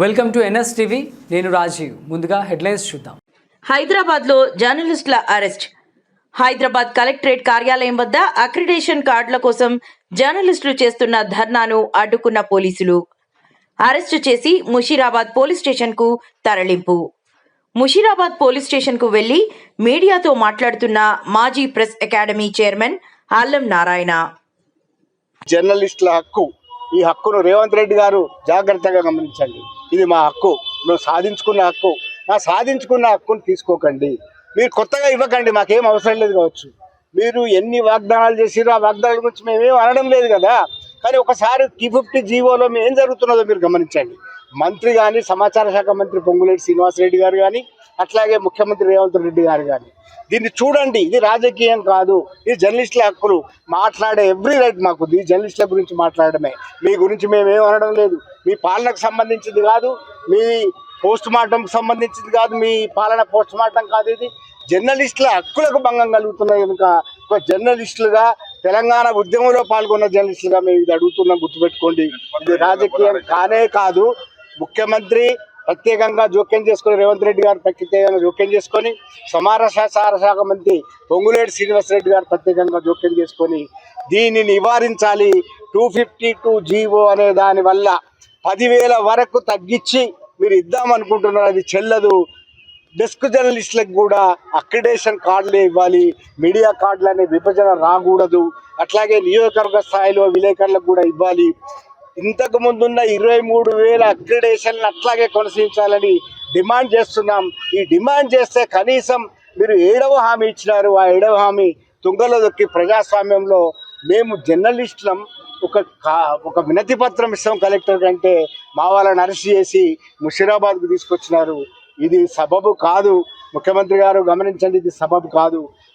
Welcome to NS TV. నేను రాజీవ్. ముందుగా headlines చూద్దాం. హైదరాబాద్లో జర్నలిస్టుల అరెస్ట్. హైదరాబాద్ కలెక్టరేట్ కార్యాలయం వద్ద అక్రిడేషన్ కార్డుల కోసం జర్నలిస్టులు చేస్తున్న ధర్నాను అడ్డుకున్న పోలీసులు. అరెస్టు చేసి ముషీరాబాద్ పోలీస్ స్టేషన్కు తరలింపు. ముషీరాబాద్ పోలీస్ స్టేషన్కు వెళ్ళి మీడియాతో మాట్లాడుతున్న మాజీ ప్రెస్ అకాడమీ చైర్మన్ అల్లం నారాయణ. జర్నలిస్టుల హక్కు. ఈ హక్కును రేవంత్ రెడ్డి గారు జాగ్రత్తగా గమనించండి. ఇది మా హక్కు. మేము సాధించుకున్న హక్కు. ఆ సాధించుకున్న హక్కును తీసుకోకండి. మీరు కొత్తగా ఇవ్వకండి మాకేం అవసరం లేదు కావచ్చు. మీరు ఎన్ని వాగ్దానాలు చేసిరో ఆ వాగ్దానాల గురించి మేమేం అనడం లేదు కదా. కానీ ఒకసారి టీ ఫిఫ్టీ జీవోలో ఏం జరుగుతున్నదో మీరు గమనించండి. మంత్రి కానీ సమాచార శాఖ మంత్రి పొంగులేటి శ్రీనివాసరెడ్డి గారు కానీ అట్లాగే ముఖ్యమంత్రి రేవంత్ రెడ్డి గారు కానీ దీన్ని చూడండి ఇది రాజకీయం కాదు ఇది జర్నలిస్టుల హక్కులు. మాట్లాడే ఎవ్రీ రైట్ మాకు ఈ జర్నలిస్టుల గురించి మాట్లాడడమే. మీ గురించి మేము అనడం లేదు. మీ పాలనకు సంబంధించింది కాదు మీ పోస్ట్ మార్టంకి సంబంధించింది కాదు మీ పాలన పోస్ట్ మార్టం కాదు ఇది. జర్నలిస్టుల హక్కులకు భంగం కలుగుతున్నాయి కనుక ఒక జర్నలిస్టులుగా తెలంగాణ ఉద్యమంలో పాల్గొన్న జర్నలిస్టులుగా మేము ఇది అడుగుతున్నాం గుర్తుపెట్టుకోండి. ఇది రాజకీయం కానే కాదు. ముఖ్యమంత్రి ప్రత్యేకంగా జోక్యం చేసుకొని రేవంత్ రెడ్డి గారు ప్రత్యేకంగా జోక్యం చేసుకొని సమాచార శాఖ మంత్రి పొంగులేటి శ్రీనివాసరెడ్డి గారు ప్రత్యేకంగా జోక్యం చేసుకొని దీన్ని నివారించాలి. టూ ఫిఫ్టీ టూ జీవో అనే దాని వల్ల పదివేల వరకు తగ్గించి మీరు ఇద్దామనుకుంటున్నారు అది చెల్లదు. డెస్క్ జర్నలిస్టులకు కూడా అక్రిడేషన్ కార్డులే ఇవ్వాలి. మీడియా కార్డులు అనే విభజన రాకూడదు. అట్లాగే నియోజకవర్గ స్థాయిలో విలేకరులకు కూడా ఇవ్వాలి. ఇంతకు ముందున్న ఇరవై మూడు వేల అక్రిడేషన్ అట్లాగే కొనసాగించాలని డిమాండ్ చేస్తున్నాం. ఈ డిమాండ్ చేస్తే కనీసం మీరు ఏడవ హామీ ఇచ్చినారు. ఆ ఏడవ హామీ తుంగలో దొక్కి ప్రజాస్వామ్యంలో మేము జర్నలిస్టులం. ఒక కా- ఒక వినతి పత్రం ఇస్తాం కలెక్టర్ కంటే. మా వాళ్ళని అరెస్ట్ చేసి ముషీరాబాద్కు తీసుకొచ్చినారు. ఇది సబబు కాదు. ముఖ్యమంత్రి గారు గమనించండి ఇది సబబు కాదు.